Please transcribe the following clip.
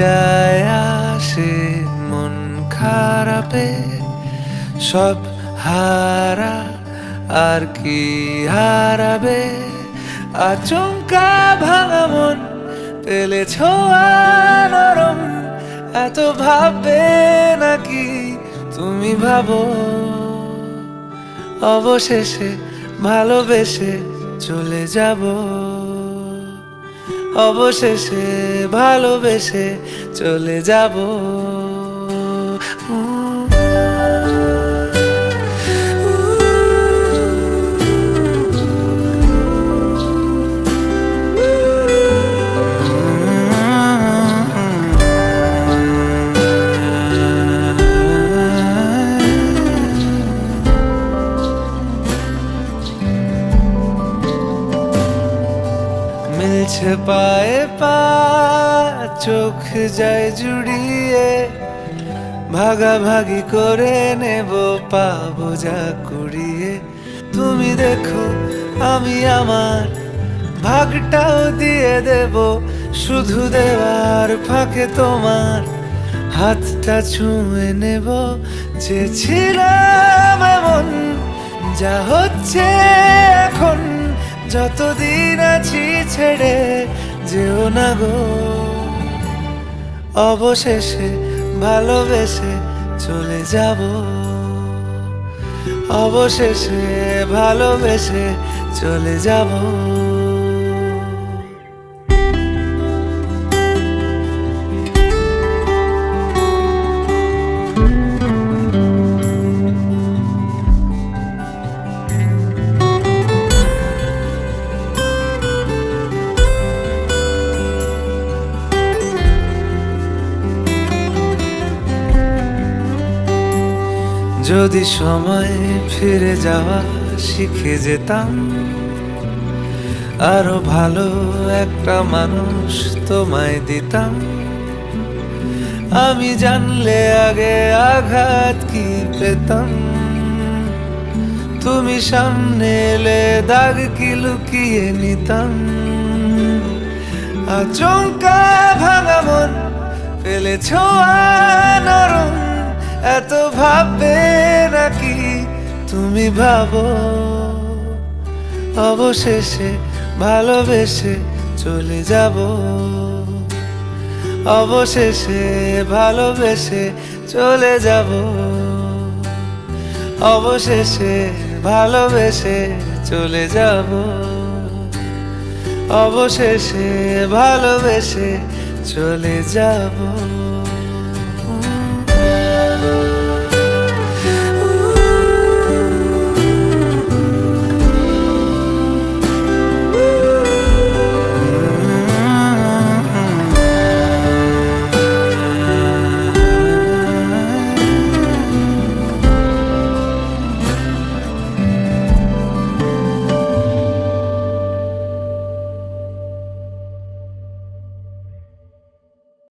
যায় আসে মন খারাপে, সব হারা আর কি হারাবে? আচমকা ভাঙা মন পেলে নরম, এত ভাববে নাকি তুমি ভাবো? অবশেষে ভালোবেসে চলে যাব। অবশেষে ভালোবেসে চলে যাব। মিলছে পায়ে পা, চোখ যায় জুড়িয়ে। ভাগাভাগি করে নেব, পাবো যা কুড়িয়ে। তুমি দেখো, আমি আমার ভাগটাও দিয়ে দেব। শুধু দেওয়ার ফাঁকে তোমার হাতটা ছুঁয়ে নেব। চেয়েছিলাম এমন, যা হচ্ছে এখন। যতদিন আছি ছেড়ে যেও না গো। অবশেষে ভালোবেসে চলে যাব। অবশেষে ভালোবেসে চলে যাব। যদি সময় ফিরে যাওয়া শিখে যেতাম, আরও ভালো একটা মানুষ তোমায় দিতাম। আমি জানলে আগে আঘাত কি পেতাম? তুমি সামনে এলে দাগ কি লুকিয়ে নিতাম? আচমকা ভাঙা মন পেলে ছোঁয়া নরম এত ভাববে নাকি তুমি ভাবো? অবশেষে ভালোবেসে চলে যাব। অবশেষে ভালোবেসে চলে যাব। অবশেষে ভালোবেসে চলে যাব। অবশেষে ভালোবেসে চলে যাব। thank you